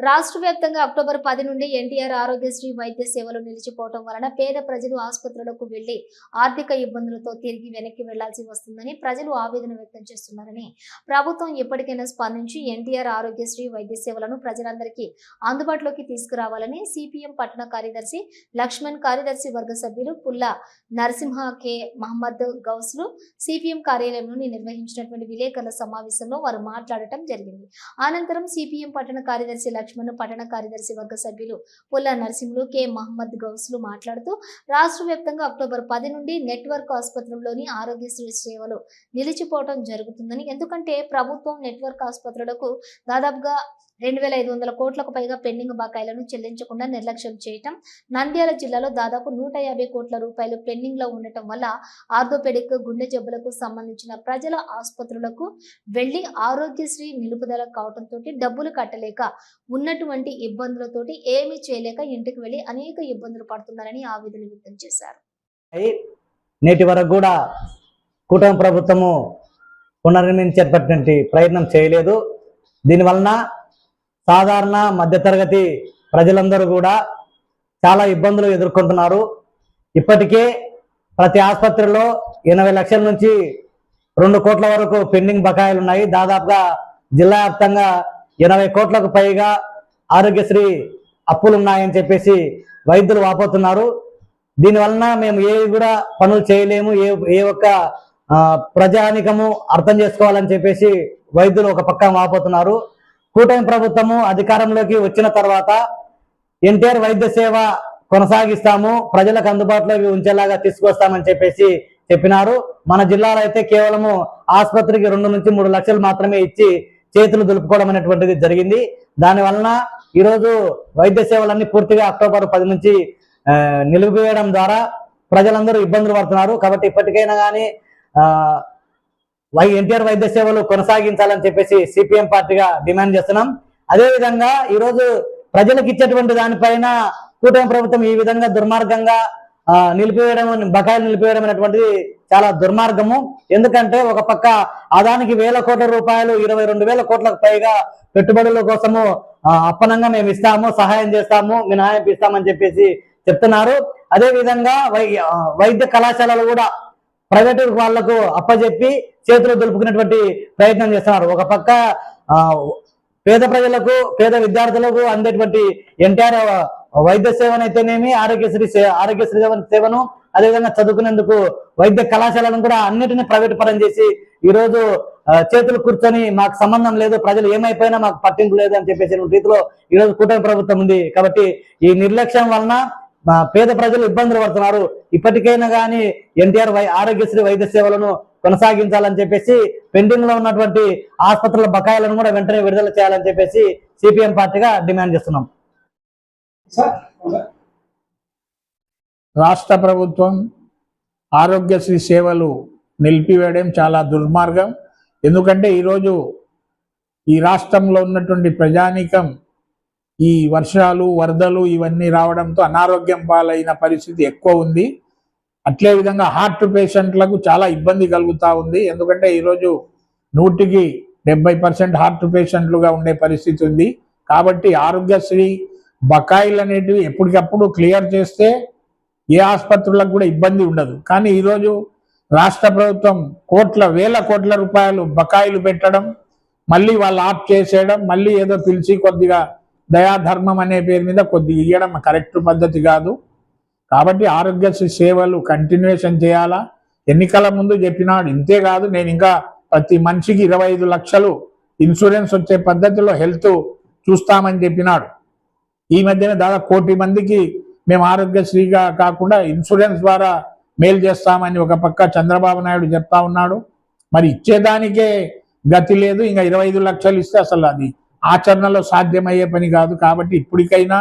రాష్ట్ర వ్యాప్తంగా అక్టోబర్ పది నుండి ఎన్టీఆర్ ఆరోగ్యశ్రీ వైద్య సేవలు నిలిచిపోవడం వలన పేద ప్రజలు ఆసుపత్రులకు వెళ్ళి ఆర్థిక ఇబ్బందులతో తిరిగి వెనక్కి వెళ్ళాల్సి వస్తుందని ప్రజలు ఆవేదన వ్యక్తం చేస్తున్నారని ప్రభుత్వం ఇప్పటికైనా స్పందించి ఎన్టీఆర్ ఆరోగ్యశ్రీ వైద్య సేవలను ప్రజలందరికీ అందుబాటులోకి తీసుకురావాలని సిపిఎం పట్టణ కార్యదర్శి లక్ష్మణ్ కార్యదర్శి వర్గ సభ్యులు పుల్ల నరసింహ కె. మహమ్మద్ గౌస్లు సిపిఎం కార్యాలయంలో నిర్వహించినటువంటి విలేకరుల సమావేశంలో వారు మాట్లాడటం జరిగింది. అనంతరం సిపిఎం పట్టణ కార్యదర్శి లక్ష్మణ్ పట్టణ కార్యదర్శి వర్గ సభ్యులు పుల్ల నరసింహులు కె. మహమ్మద్ గౌస్లు మాట్లాడుతూ రాష్ట్ర వ్యాప్తంగా అక్టోబర్ పది నుండి నెట్వర్క్ ఆసుపత్రుల్లోని ఆరోగ్యశ్రీ సేవలు నిలిచిపోవడం జరుగుతుందని. ఎందుకంటే ప్రభుత్వం నెట్వర్క్ ఆసుపత్రులకు దాదాపుగా రెండు వేల ఐదు వందల కోట్లకు పైగా పెండింగ్ బకాయిలను చెల్లించకుండా నిర్లక్ష్యం చేయటం నంద్యాల జిల్లాలో దాదాపు నూట యాభై కోట్ల రూపాయలు పెండింగ్లో ఉండటం వల్ల ఆర్థోపెడిక్ గుండె జబ్బులకు సంబంధించిన ప్రజల ఆసుపత్రులకు వెళ్ళి ఆరోగ్యశ్రీ నిలుపుదల కావడంతో డబ్బులు కట్టలేక ఉన్నటువంటి ఇబ్బందులతోటి ఏమీ చేయలేక ఇంటికి వెళ్ళి అనేక ఇబ్బందులు పడుతున్నారని ఆవేదన వ్యక్తం చేశారు. నేటి వరకు కూడా కూటమి ప్రభుత్వము పునర్నిర్మించేటటువంటి ప్రయత్నం చేయలేదు. దీనివలన సాధారణ మధ్యతరగతి ప్రజలందరూ కూడా చాలా ఇబ్బందులు ఎదుర్కొంటున్నారు. ఇప్పటికే ప్రతి ఆసుపత్రిలో ఎనభై లక్షల నుంచి రెండు కోట్ల వరకు పెండింగ్ బకాయిలు ఉన్నాయి. దాదాపుగా జిల్లా వ్యాప్తంగా ఎనభై కోట్లకు పైగా ఆరోగ్యశ్రీ అప్పులు ఉన్నాయని చెప్పేసి వైద్యులు వాపోతున్నారు. దీనివలన మేము ఏ కూడా పనులు చేయలేము. ఏ ఏ ఒక్క ప్రజానికము అర్థం చేసుకోవాలని చెప్పేసి వైద్యులు ఒక పక్క వాపోతున్నారు. కూటమి ప్రభుత్వము అధికారంలోకి వచ్చిన తర్వాత ఎన్టీఆర్ వైద్య సేవ కొనసాగిస్తాము ప్రజలకు అందుబాటులోకి ఉంచేలాగా తీసుకొస్తామని చెప్పేసి చెప్పినారు. మన జిల్లాలో అయితే కేవలము ఆసుపత్రికి రెండు నుంచి మూడు లక్షలు మాత్రమే ఇచ్చి చేతులు దులుపుకోవడం అనేటువంటిది జరిగింది. దాని వలన ఈరోజు వైద్య సేవలన్నీ పూర్తిగా అక్టోబర్ పది నుంచి నిలిపివేయడం ద్వారా ప్రజలందరూ ఇబ్బందులు పడుతున్నారు. కాబట్టి ఇప్పటికైనా కానీ వై ఎన్టీఆర్ వైద్య సేవలు కొనసాగించాలని చెప్పేసి సిపిఎం పార్టీగా డిమాండ్ చేస్తున్నాం. అదే విధంగా ఈరోజు ప్రజలకు ఇచ్చేటువంటి దానిపైన కూటమి ప్రభుత్వం ఈ విధంగా దుర్మార్గంగా నిలిపివేయడం బకాయిలు నిలిపివేయడం అనేటువంటిది చాలా దుర్మార్గము. ఎందుకంటే ఒక పక్క అదానికి వేల కోట్ల రూపాయలు ఇరవై రెండు వేల కోట్లకు పైగా పెట్టుబడుల కోసము ఆ, అప్పనంగా మేము ఇస్తాము సహాయం చేస్తాము మినహాయింపు ఇస్తామని చెప్పేసి చెప్తున్నారు. అదే విధంగా వై వైద్య కళాశాలలు కూడా ప్రైవేటు వాళ్ళకు అప్పజెప్పి చేతులు దులుపుకునేటువంటి ప్రయత్నం చేస్తున్నారు. ఒక పక్క పేద ప్రజలకు పేద విద్యార్థులకు అందేటువంటి ఎన్టీఆర్ వైద్య సేవనైతేనేమి ఆరోగ్యశ్రీ సే ఆరోగ్యశ్రీ సేవను అదేవిధంగా చదువుకునేందుకు వైద్య కళాశాలను కూడా అన్నిటిని ప్రైవేట్ పరం చేసి ఈ రోజు చేతులు కూర్చొని మాకు సంబంధం లేదు ప్రజలు ఏమైపోయినా మాకు పట్టింపు లేదు అని చెప్పేసి రీతిలో ఈ రోజు కూటమి ప్రభుత్వం ఉంది. కాబట్టి ఈ నిర్లక్ష్యం వలన పేద ప్రజలు ఇబ్బందులు పడుతున్నారు. ఇప్పటికైనా కానీ ఎన్టీఆర్ వై ఆరోగ్యశ్రీ వైద్య సేవలను కొనసాగించాలని చెప్పేసి పెండింగ్లో ఉన్నటువంటి ఆసుపత్రుల బకాయిలను కూడా వెంటనే విడుదల చేయాలని చెప్పేసి సిపిఎం పార్టీగా డిమాండ్ చేస్తున్నాం. రాష్ట్ర ప్రభుత్వం ఆరోగ్యశ్రీ సేవలు నిలిపివేయడం చాలా దుర్మార్గం. ఎందుకంటే ఈరోజు ఈ రాష్ట్రంలో ఉన్నటువంటి ప్రజానీకం ఈ వర్షాలు వరదలు ఇవన్నీ రావడంతో అనారోగ్యం పాలైన పరిస్థితి ఎక్కువ ఉంది. అట్లే విధంగా హార్ట్ పేషెంట్లకు చాలా ఇబ్బంది కలుగుతూ ఉంది. ఎందుకంటే ఈరోజు నూటికి డెబ్బై పర్సెంట్ హార్ట్ పేషెంట్లుగా ఉండే పరిస్థితి ఉంది. కాబట్టి ఆరోగ్యశ్రీ బకాయిలు అనేటివి ఎప్పటికప్పుడు క్లియర్ చేస్తే ఏ ఆసుపత్రులకు కూడా ఇబ్బంది ఉండదు. కానీ ఈరోజు రాష్ట్ర ప్రభుత్వం కోట్ల వేల కోట్ల రూపాయలు బకాయిలు పెట్టడం మళ్ళీ వాళ్ళు ఆఫ్ చేసేయడం మళ్ళీ ఏదో పిలిచి కొద్దిగా దయాధర్మం అనే పేరు మీద కొద్దిగా ఇవ్వడం కరెక్ట్ పద్ధతి కాదు. కాబట్టి ఆరోగ్యశ్రీ సేవలు కంటిన్యూషన్ చేయాలా? ఎన్నికల ముందు చెప్పినాడు ఇంతే కాదు నేను ఇంకా ప్రతి మనిషికి ఇరవై ఐదు లక్షలు ఇన్సూరెన్స్ వచ్చే పద్ధతిలో హెల్త్ చూస్తామని చెప్పినాడు. ఈ మధ్యన దాదాపు కోటి మందికి మేము ఆరోగ్యశ్రీగా కాకుండా ఇన్సూరెన్స్ ద్వారా మేలు చేస్తామని ఒక పక్క చంద్రబాబు నాయుడు చెప్తా ఉన్నాడు. మరి ఇచ్చేదానికే గతి లేదు ఇంకా ఇరవై ఐదు లక్షలు ఇస్తే అసలు అది ఆచరణలో సాధ్యమయ్యే పని కాదు. కాబట్టి ఇప్పటికైనా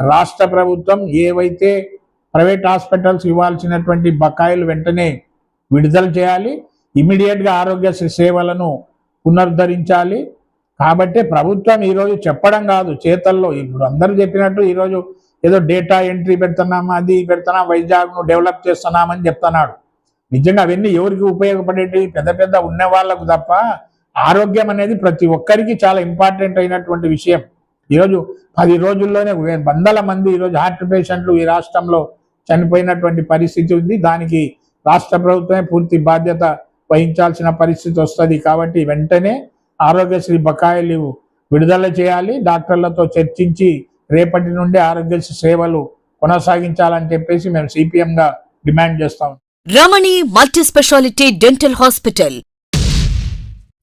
రాష్ట్ర ప్రభుత్వం ఏవైతే ప్రైవేట్ హాస్పిటల్స్ ఇవ్వాల్సినటువంటి బకాయిలు వెంటనే విడుదల చేయాలి. ఇమీడియట్గా ఆరోగ్యశ్రీ సేవలను పునరుద్ధరించాలి. కాబట్టి ప్రభుత్వం ఈరోజు చెప్పడం కాదు చేతల్లో ఇప్పుడు అందరూ చెప్పినట్టు ఈరోజు ఏదో డేటా ఎంట్రీ పెడుతున్నాం అది పెడుతున్నాం వైజాగ్ను డెవలప్ చేస్తున్నామని చెప్తున్నాడు. నిజంగా అవన్నీ ఎవరికి ఉపయోగపడేటివి? పెద్ద పెద్ద ఉన్న వాళ్ళకు తప్ప ఆరోగ్యం అనేది ప్రతి ఒక్కరికి చాలా ఇంపార్టెంట్ అయినటువంటి విషయం. ఈరోజు పది రోజుల్లోనే వందల మంది ఈరోజు హార్ట్ పేషెంట్లు ఈ రాష్ట్రంలో చనిపోయినటువంటి పరిస్థితి ఉంది. దానికి రాష్ట్ర ప్రభుత్వమే పూర్తి బాధ్యత వహించాల్సిన పరిస్థితి వస్తుంది కాబట్టి వెంటనే ఆరోగ్యశ్రీ బకాయిలు విడుదల చేయాలి. డాక్టర్లతో చర్చించి రేపటి నుండి ఆరోగ్యశ్రీ సేవలు కొనసాగించాలని చెప్పేసి మేము సిపిఎం గా డిమాండ్ చేస్తాం Ramani multi speciality dental hospital